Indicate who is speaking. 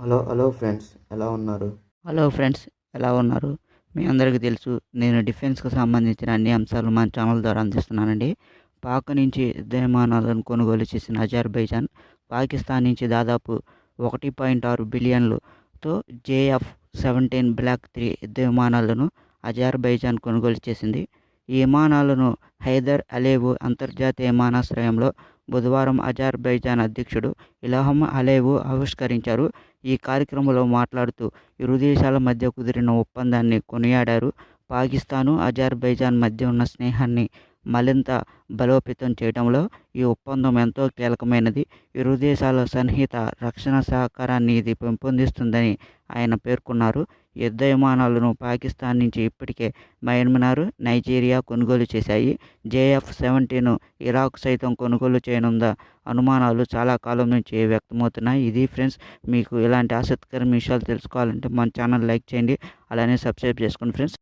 Speaker 1: Hello hello friends ఎలా ఉన్నారు?
Speaker 2: Hello friends ఎలా ఉన్నారు? మీ అందరికీ తెలుసు నేను డిఫెన్స్కు సంబంధించిన అన్ని అంశాలు మన ఛానల్ ద్వారా అందిస్తున్నానండి. పాక్ నుంచి యుద్ధ విమానాలను కొనుగోలు చేసిన అజర్బైజాన్ పాకిస్తాన్ నుంచి దాదాపు ఒకటి పాయింట్ ఆరు బిలియన్లతో జేఎఫ్ సెవెంటీన్ బ్లాక్ త్రీ యుద్ధ విమానాలను అజర్బైజాన్ కొనుగోలు చేసింది. ఈ విమానాలను హైదర్ అలేవు అంతర్జాతీయ విమానాశ్రయంలో బుధవారం అజర్బైజాన్ అధ్యక్షుడు ఇలహం అలేవు ఆవిష్కరించారు. ఈ కార్యక్రమంలో మాట్లాడుతూ ఇరు దేశాల మధ్య కుదిరిన ఒప్పందాన్ని కొనియాడారు. పాకిస్తాను అజర్బైజాన్ మధ్య ఉన్న స్నేహాన్ని మరింత బలోపేతం చేయడంలో ఈ ఒప్పందం ఎంతో కీలకమైనది. ఇరు దేశాల సన్నిహిత రక్షణ సహకారాన్ని ఇది పెంపొందిస్తుందని ఆయన పేర్కొన్నారు. యుద్ధ విమానాలను పాకిస్తాన్ నుంచి ఇప్పటికే మయన్మార్ నైజీరియా కొనుగోలు చేశాయి. జేఎఫ్ సెవెంటీన్ ఇరాక్ సైతం కొనుగోలు చేయనుందా అనుమానాలు చాలా కాలం నుంచి వ్యక్తమవుతున్నాయి. ఇది ఫ్రెండ్స్ మీకు ఇలాంటి ఆసక్తికరమైన విషయాలు తెలుసుకోవాలంటే మన ఛానల్ లైక్ చేయండి. అలానే సబ్స్క్రైబ్ చేసుకోండి ఫ్రెండ్స్.